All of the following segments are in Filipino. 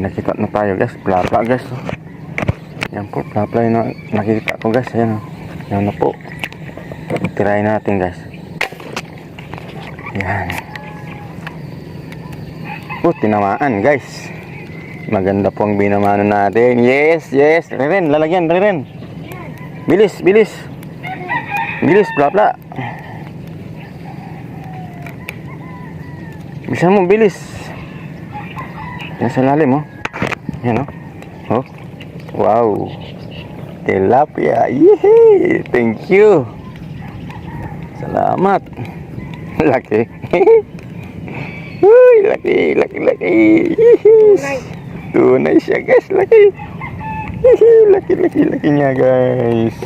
Nakita na tayo guys. Plapla guys. oh. Yan po. Plapla yung na- nakikita ko guys. Ayan. oh. Yan na po. Tirahin natin guys. Yan. Oh, tinamaan guys. Maganda po ang binamano natin. Yes, yes. Riren, lalagyan, Riren. Bilis, bilis. Bilis, plapla. Bisa mo, bilis. Yan sa lalim, oh. Yan, oh. Oh. Wow. Tilapia. Yehey! Thank you. Salamat. Laki. Uy, laki, laki, laki. Yes. Tunay siya, guys. Laki. Laki, laki, laki niya, guys.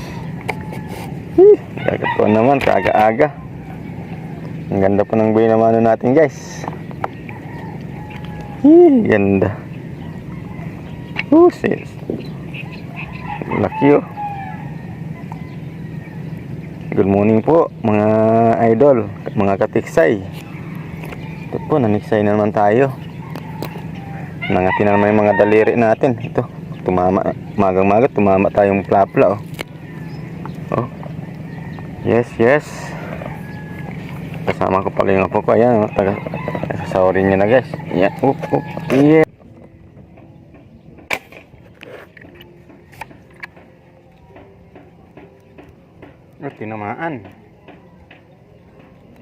Kagatuan naman, kaga-aga. Ang ganda po ng binamano natin, guys. Hih, ganda. Oh, sis. Laki, oh. Good morning po, mga idol, mga katiksay. Ito po, naniksay na naman tayo. Nangatin na naman yung mga daliri natin. Ito, tumama, magang-maga, tumama tayong plapla, oh. Oh. Yes, yes. Kasama ko pala yung apo ko. Ayan, oh, taga, sasawarin niya na guys. Yan, up, up. Yeah. Oh, tinamaan.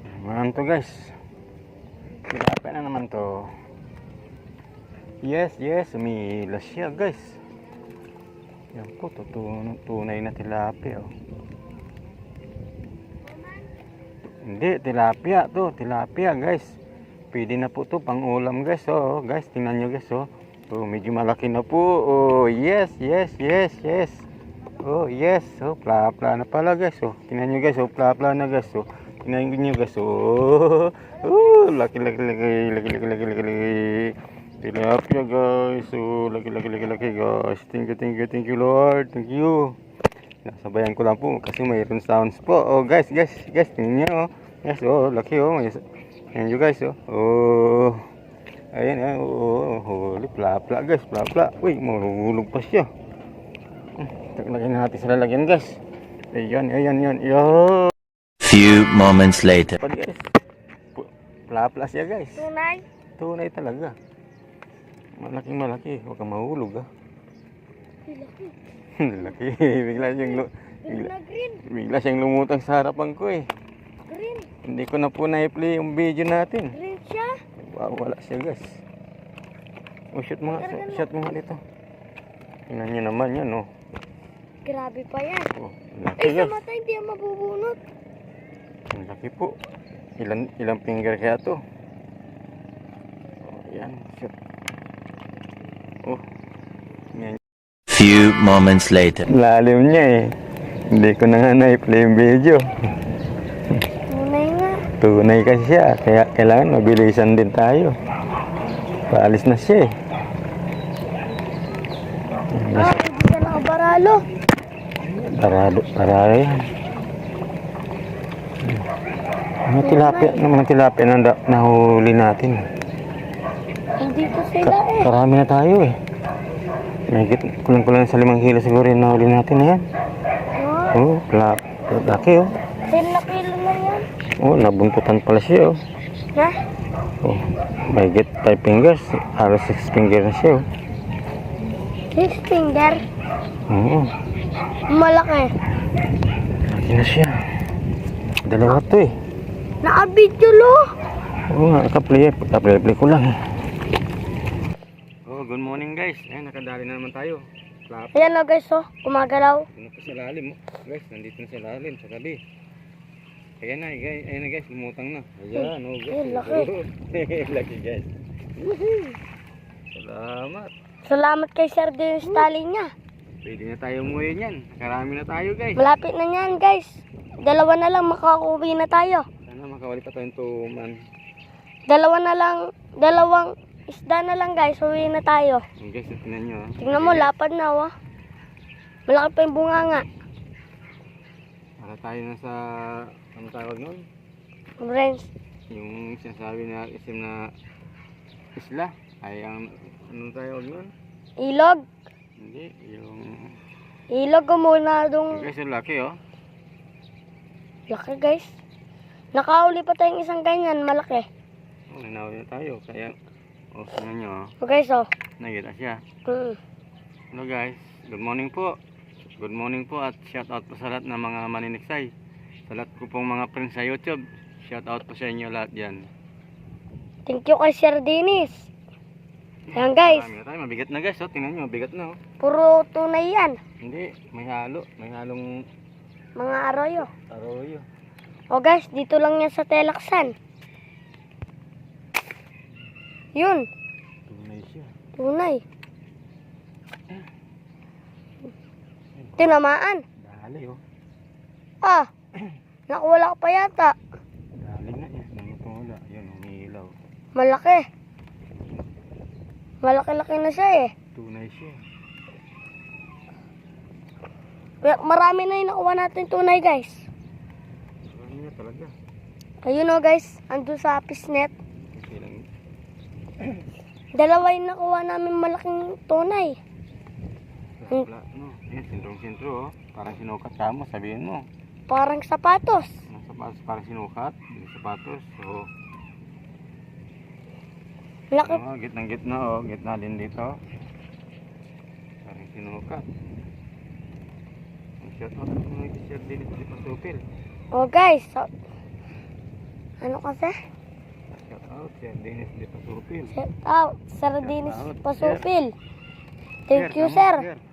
Tinamaan to guys. Tilapia na naman to. Yes, yes. Umilas siya guys. Yan po, tutun- tunay na tilapia. Oh. Hindi, tilapia to. Tilapia guys. Pwede na po to pang ulam guys. Oh, guys, tingnan nyo guys. Oh. Oh, medyo malaki na po. Oh, yes, yes, yes, yes. Oh, yes. Oh, pla-pla na pala guys. Oh, tingnan nyo guys. Oh, pla-pla na guys. Oh, tingnan nyo guys. Oh, oh, laki, laki, laki, laki, laki, laki, laki, laki. Tilapia guys. Oh, laki, laki, laki, laki guys. Thank you, thank you, thank you Lord. Thank you. Nasabayan ko lang po kasi mayroon sounds po. Oh, guys, guys, guys, tingnan nyo. Oh. Yes, oh, laki oh. May, Ayan you guys oh. Oh. Ayan, ayan, oh, oh, huli, pla-pla guys, pla-pla. Uy, mahulog pa siya. Hmm, Lagyan natin sa lalagyan guys. Ayan, ayan, ayan, ayan. Few moments later. Pa guys. Pla-pla siya guys. Tunay. Tunay talaga. Malaking malaki, huwag kang mahulog ah. Laki. laki, bigla siyang, lu- bigla, bigla siyang lumutang sa harapan ko eh. Hindi ko na po na-play yung video natin. Green siya. Wow, wala siya guys. Oh, shoot mga, shoot mga dito. Tingnan nyo naman yan, oh. Grabe pa yan. oh laki Ay, sa mata hindi yan mabubunot. Ang laki po. Ilan, ilang finger kaya to? Oh, yan, shoot. Oh. Yan. Few moments later. Lalim niya eh. Hindi ko na nga na-play yung video. Tunay kasi siya. Kaya kailangan mabilisan din tayo. Paalis na siya eh. Ah, hindi ka nakabaralo. Parado, parado yan. Mga tilapia, mga tilapia na nahuli natin. Hindi ko sila eh. Karami na tayo eh. Mahigit kulang-kulang sa limang kilo siguro yung nahuli natin na yan. Oh, Oh, laki oh. 10 na kilo na yan. Oh, nabuntutan pala siya oh. Ha? Oh, mahigit 5 fingers. Halos 6 fingers na siya oh. Six finger. Oo, Malaki. laki na siya. Dalawa to eh. Naka-video lo. Oo nga, nakaplay, nakaplay ko lang. Oh, good morning guys. Ayan, nakadali na naman tayo. Clap. Ayan o guys oh. Gumagalaw. Ano pa sa lalim, oh. guys, nandito na sa lalim, sa tabi. Ayan na, guys, ayan na guys, lumutang na. Ayan, oh guys. Ay, laki. laki guys. Salamat. Salamat kay Sir Dennis Tali niya. Pwede na tayo umuwi niyan. Karami na tayo guys. Malapit na yan guys. Dalawa na lang makakuwi na tayo. Sana makawali pa tayong tuman. Dalawa na lang, dalawang isda na lang guys. Uwi na tayo. Ayan guys, tingnan nyo. ah. Tingnan mo, lapad na oh. Malaki pa yung bunganga. Para tayo na sa, ano tawag nun? Friends, Yung sinasabi na isim na isla. Ay, ang, ano tayo yun? Ilog. Hindi, yung... Ilog ko muna dong Guys, yung laki oh. laki guys. Nakauli pa tayong isang ganyan, malaki. Oh, nanawin na tayo. Kaya, oh, tingnan nyo oh. O guys, oh. Nakita siya. Mm. Hello guys, good morning po. Good morning po at shout out po sa lahat ng mga maniniksay. Sa lahat ko pong mga friends sa YouTube. Shout out po sa inyo lahat yan. Thank you kay Sir Dennis. Ayan guys, Marami na tayo. Mabigat na guys. Oh. Tingnan nyo, bigat na. Oh. puro tunay yan. Hindi, may halo. May halong Mga arroyo. aroyo. O guys, dito lang yan sa Telaksan. Yun, Tunay siya. tunay. Tinamaan. Dali oh. Ah, nakuwala pa yata. Dali nga yan. Namutula. Yun, umiilaw. Malaki. Malaki-laki na siya eh. Tunay siya. Marami na yung nakuha natin tunay guys. Marami na talaga. Ayun o guys, ando sa pisnet. Kasi lang. Dalawa yung nakuha namin malaking tunay. Wala, no. Yan, sintro-sintro oh. Parang sinukat ka mo, sabihin mo. Parang sapatos. Sapatos, parang sinukat. Yung sapatos. So, Laki. oh, gitnang gitna oh. Gitna din dito. Parang sinukat. Shout out ko na kay Sir Dennis di Pasupil. O guys, so, ano kasi? Shout out Sir Dennis di Pasupil. Shout out, Sir Dennis Pasupil. Thank you come on, sir.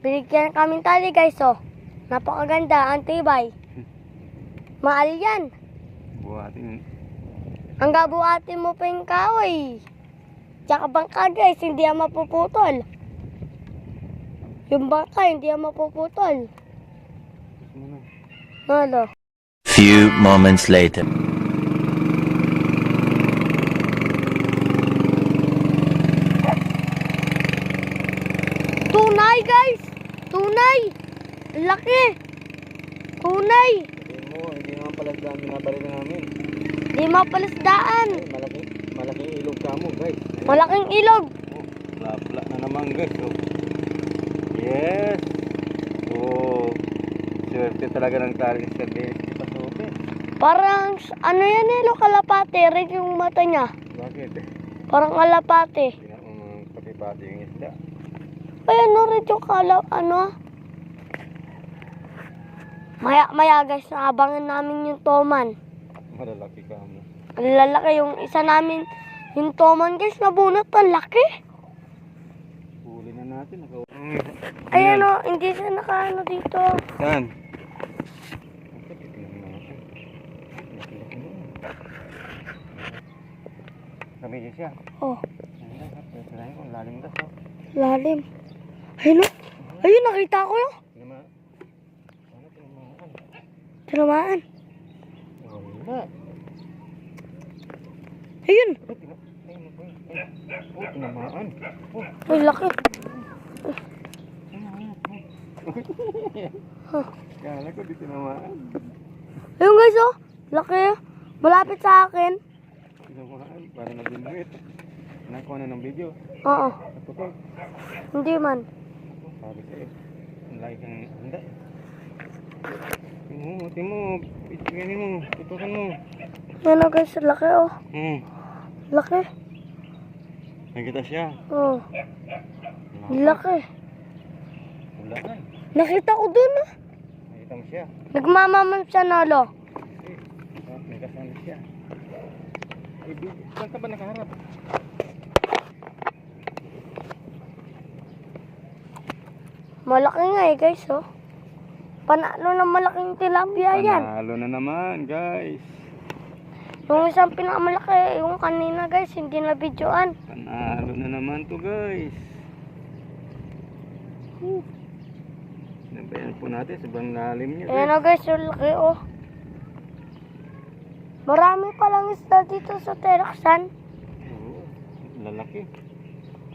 Binigyan kaming tali guys oh. Napakaganda, ang tibay. Mahal yan. Buhatin. Ang gabuhatin mo pa yung kahoy. Tsaka bangka guys, hindi yan mapuputol. Yung bangka, hindi yan mapuputol. Ano? Few moments later. Tunay guys! Tunay! Laki! Tunay! Sabihin mo, hindi naman pala dami na baril namin. Di mapalasdaan. Ay, malaki, malaking ilog ka mo guys. Ayan. Malaking ilog. Oh, lapla na naman guys. Oh. Yes. Oh. Swerte talaga ng tali sa di Pasupil. Parang, ano yan eh, lo, kalapate. Red yung mata niya. Bakit? Parang kalapate. Hindi na um, yung isda. Ay, ano rin yung kala, ano? Maya, maya guys, naabangan namin yung toman. Malalaki ka mo. Ang lalaki yung isa namin, yung toman guys, nabunot ang laki. Huli na natin. Naka... Ayan o, hindi siya nakaano dito. Saan? Bakit tingnan natin? Laki-laki na. Kami siya. Oh, gas. Oh. lalim. Ayun o, ayun nakita ko yun. Tinamaan. Ano tinamaan? Tinamaan. Wala. Ayun, Oh, tinamaan. Oh, ay laki. Kala ko di tinamaan. Ayun guys oh, laki. Malapit sa akin. Tinamaan. Para nabinwit. Nakuha na ng video. Oo, Natutok. hindi man. Sabi sa'yo. Ang laki kang handa. Timo, timo. Itigani mo. Tutukan mo. Yan o guys, laki oh. Hmm. Laki. Nakita siya. Oh, laki. Wala ay. Nakita ko dun ah. Nakita mo siya. Nagmamaman siya nalo. Eh, may kasama siya. Saan ka ba nakaharap? Malaki nga eh guys oh. Panalo ng malaking tilapia yan. Panalo na naman, guys. Yung isang pinakamalaki, yung kanina guys, hindi na videoan. Panalo na naman to, guys. Whew. Nabayan po natin, sobrang lalim niya, Ayan guys. o guys, yung laki oh. Marami palang isda dito sa Teraksan. Oo, lalaki.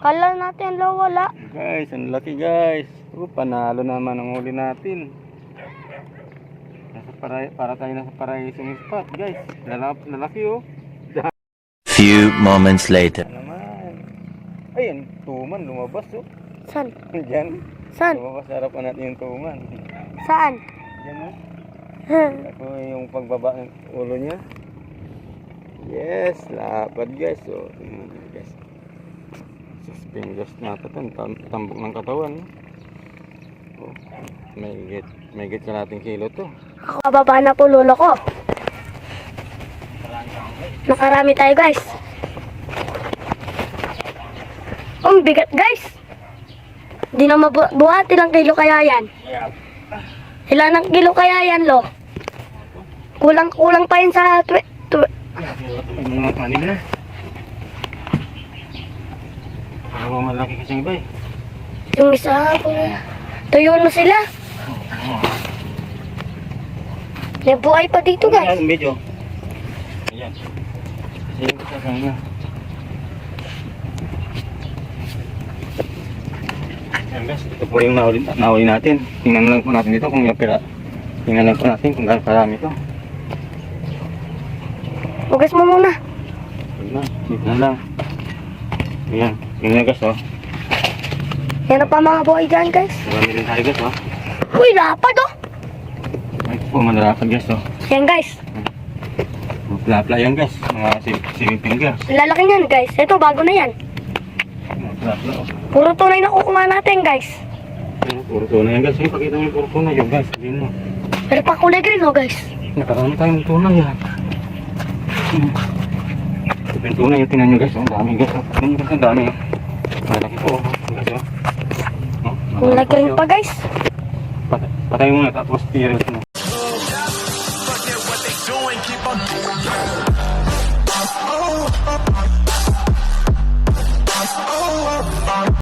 Kala natin lo wala. Guys, ang laki, guys. Oh, panalo naman ang huli natin. Para, para tayo nasa paraisong spot, guys. Lalap, lalaki, oh. Few moments later. Naman. Ayun, tuman, lumabas oh. San? Diyan. San? Lumabas sa harapan natin yung tuman. Saan? Diyan oh. Ako yung pagbaba ng ulo niya. Yes, lapad guys. Tingnan niyo guys. Six fingers na ito. Tam tambok ng katawan. Oh, may git, may git kalating kilo to. Ako bababa na po lolo ko. Nakarami tayo guys. Ang bigat guys. Hindi na mabuhat. Ilang kilo kaya yan? Ilan ang kilo kaya yan lo? Kulang-kulang pa yun sa tw- tw- Yung mga kanila. Pero malaki kasing iba eh. yung isa. Tuyo na sila. May buhay pa dito guys. Ayan, medyo. Ayan. Kasi yung sa inyo. Ayan guys, ito po yung nahuli, nahuli natin. Tingnan lang po natin dito kung yung pira. Tingnan lang po natin kung gaano karami to. Hugas mo muna. Tingnan, tingnan lang. Ayan, tingnan guys oh. Yan na pa mga buhay dyan guys. Marami rin tayo guys oh. Uy, lapad oh. Po, malalakad guys oh. Yan guys. Plapla yan guys, mga si- seven fingers. Lalaki niyan guys. Ito bago na yan. Plapla oh. Puro tunay na kukuha natin guys. Puro tunay yan guys. Ay, pakita mo yung puro tunay yun guys. Sabihin mo. Pero pa kulay green oh guys. Nakarami tayong tunay yan. Hmm. Yung tunay yung tinan nyo guys. Ang dami guys. oh. Nyo guys ang dami. oh. Malaki po. oh. Guys oh. Oh, Kulay green oh. pa guys. Patay, patay mo na tapos tiris mo.